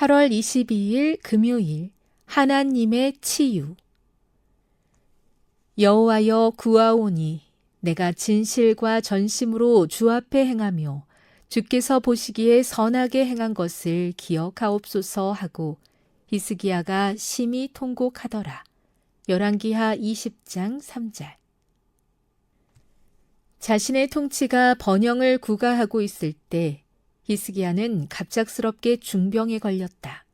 8월 22일 금요일 하나님의 치유 여호와여 구하오니 내가 진실과 전심으로 주 앞에 행하며 주께서 보시기에 선하게 행한 것을 기억하옵소서 하고 히스기야가 심히 통곡하더라. 열왕기하 20장 3절 자신의 통치가 번영을 구가하고 있을 때 히스기야는 갑작스럽게 중병에 걸렸다.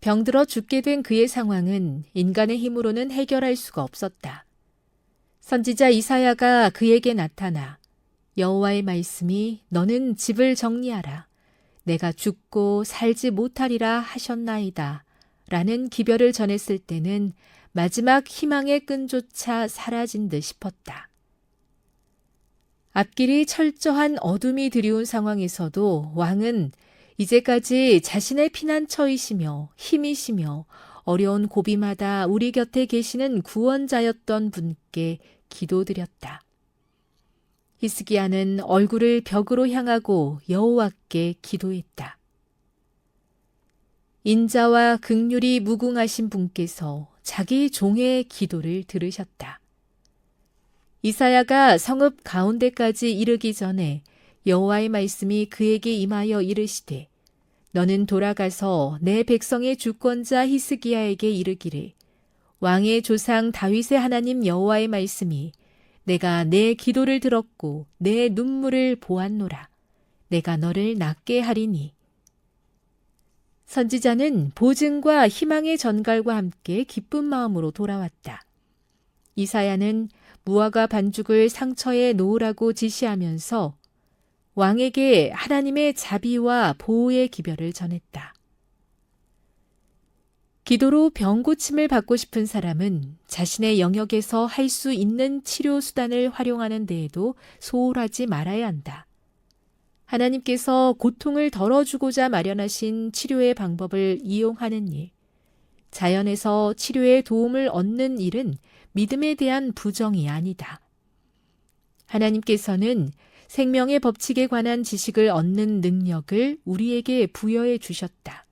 병들어 죽게 된 그의 상황은 인간의 힘으로는 해결할 수가 없었다. 선지자 이사야가 그에게 나타나 여호와의 말씀이 너는 집을 정리하라. 내가 죽고 살지 못하리라 하셨나이다. 라는 기별을 전했을 때는 마지막 희망의 끈조차 사라진 듯 싶었다. 앞길이 철저한 어둠이 드리운 상황에서도 왕은 이제까지 자신의 피난처이시며 힘이시며 어려운 고비마다 우리 곁에 계시는 구원자였던 분께 기도드렸다. 히스기야는 얼굴을 벽으로 향하고 여호와께 기도했다. 인자와 극률이 무궁하신 분께서 자기 종의 기도를 들으셨다. 이사야가 성읍 가운데까지 이르기 전에 여호와의 말씀이 그에게 임하여 이르시되 너는 돌아가서 내 백성의 주권자 히스기야에게 이르기를 왕의 조상 다윗의 하나님 여호와의 말씀이 내가 내 기도를 들었고 내 눈물을 보았노라 내가 너를 낫게 하리니 선지자는 보증과 희망의 전갈과 함께 기쁜 마음으로 돌아왔다. 이사야는 무화과 반죽을 상처에 놓으라고 지시하면서 왕에게 하나님의 자비와 보호의 기별을 전했다. 기도로 병 고침을 받고 싶은 사람은 자신의 영역에서 할 수 있는 치료 수단을 활용하는 데에도 소홀하지 말아야 한다. 하나님께서 고통을 덜어주고자 마련하신 치료의 방법을 이용하는 일, 자연에서 치료에 도움을 얻는 일은 믿음에 대한 부정이 아니다. 하나님께서는 생명의 법칙에 관한 지식을 얻는 능력을 우리에게 부여해 주셨다.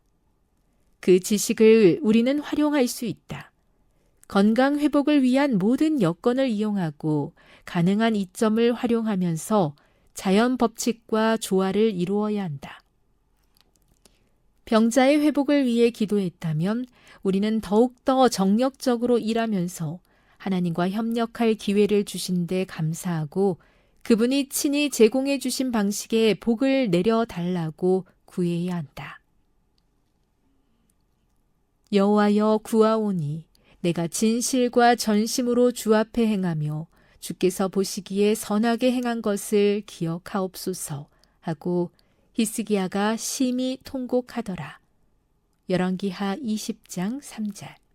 그 지식을 우리는 활용할 수 있다. 건강 회복을 위한 모든 여건을 이용하고 가능한 이점을 활용하면서 자연 법칙과 조화를 이루어야 한다. 병자의 회복을 위해 기도했다면 우리는 더욱더 정력적으로 일하면서 하나님과 협력할 기회를 주신 데 감사하고 그분이 친히 제공해 주신 방식의 복을 내려 달라고 구해야 한다. 여호와여 구하오니 내가 진실과 전심으로 주 앞에 행하며 주께서 보시기에 선하게 행한 것을 기억하옵소서 하고 히스기야가 심히 통곡하더라. 열왕기하 20장 3절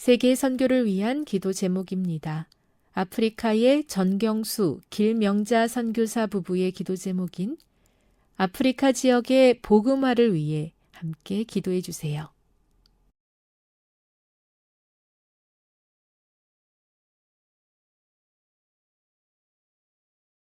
세계 선교를 위한 기도 제목입니다. 아프리카의 전경수 길명자 선교사 부부의 기도 제목인 아프리카 지역의 복음화를 위해 함께 기도해 주세요.